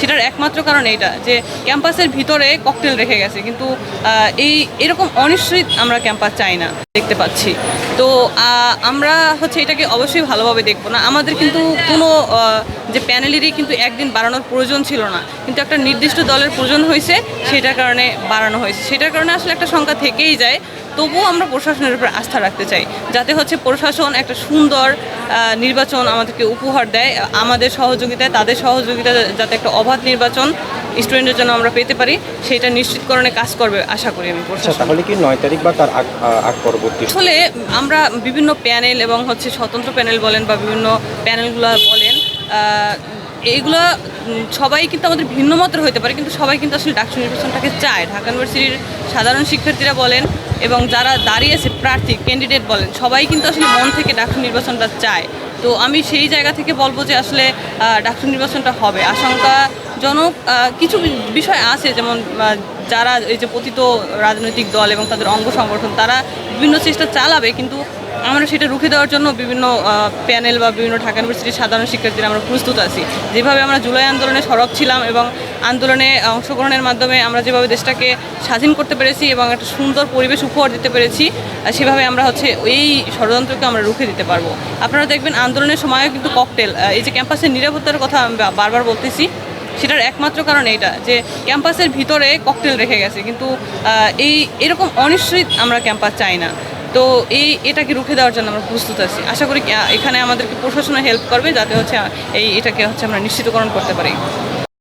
সেটার একমাত্র কারণ এইটা, যে ক্যাম্পাসের ভিতরে ককটেল রেখে গেছে। কিন্তু এই, এরকম অনিশ্চিত আমরা ক্যাম্পাস চাই না, দেখতে পাচ্ছি। তো আমরা হচ্ছে এটাকে অবশ্যই ভালোভাবে দেখব না। আমাদের কিন্তু কোনো যে প্যানেলেরই কিন্তু একদিন বাড়ানোর প্রয়োজন ছিল না। কিন্তু একটা নির্দিষ্ট দলের প্রয়োজন হয়েছে, সেটার কারণে বাড়ানো হয়েছে। সেটার কারণে আসলে একটা সংখ্যা থেকেই যায়। তবুও আমরা প্রশাসনের উপর আস্থা রাখতে চাই। যাতে হচ্ছে প্রশাসন একটা সুন্দর নির্বাচন আমাদেরকে উপহার দেয়। আমাদের সহযোগিতায় তাদের সহযোগিতা যাতে একটা অবাধ নির্বাচন স্টুডেন্টের জন্য আমরা পেতে পারি সেটা নিশ্চিতকরণে কাজ করবে আশা করি আমি আচ্ছা তাহলে কি নয় তারিখ বা তার আগ পরবর্তী? আসলে আমরা বিভিন্ন প্যানেল এবং হচ্ছে স্বতন্ত্র প্যানেল বলেন বা বিভিন্ন প্যানেলগুলো বলেন এইগুলো সবাই কিন্তু আমাদের ভিন্ন মতের হতে পারে, কিন্তু সবাই কিন্তু আসলে ডাকসু নির্বাচনটাকে চায়। ঢাকা ইউনিভার্সিটির সাধারণ শিক্ষার্থীরা বলেন এবং যারা দাঁড়িয়েছে প্রার্থী ক্যান্ডিডেট বলেন, সবাই কিন্তু আসলে মন থেকে ডাকসু নির্বাচনটা চায়। তো আমি সেই জায়গা থেকে বলব যে আসলে ডাকসু নির্বাচনটা হবে। আশঙ্কাজনক কিছু বিষয় আছে, যেমন যারা এই যে পতিত রাজনৈতিক দল এবং তাদের অঙ্গ সংগঠন, তারা বিভিন্ন চেষ্টা চালাবে, কিন্তু আমরা সেটা রুখে দেওয়ার জন্য বিভিন্ন প্যানেল বা বিভিন্ন ঢাকা ইউনিভার্সিটির সাধারণ শিক্ষার্থীরা আমরা প্রস্তুত আছি। যেভাবে আমরা জুলাই আন্দোলনে সরব ছিলাম এবং আন্দোলনে অংশগ্রহণের মাধ্যমে আমরা যেভাবে দেশটাকে স্বাধীন করতে পেরেছি এবং একটা সুন্দর পরিবেশ উপহার দিতে পেরেছি সেভাবে আমরা হচ্ছে এই ষড়যন্ত্রকে আমরা রুখে দিতে পারব। আপনারা দেখবেন আন্দোলনের সময়ও কিন্তু ককটেল এই যে ক্যাম্পাসের নিরাপত্তার কথা আমি বারবার বলতেছি, সেটার একমাত্র কারণ এইটা যে ক্যাম্পাসের ভিতরে ককটেল রেখে গেছে। কিন্তু এই, এরকম অনিশ্চিত আমরা ক্যাম্পাস চাই না। তো এই, এটাকে রুখে দেওয়ার জন্য আমরা প্রস্তুত আছি। আশা করি এখানে আমাদেরকে প্রশাসনে হেল্প করবে, যাতে হচ্ছে এই এটাকে হচ্ছে আমরা নিশ্চিতকরণ করতে পারি।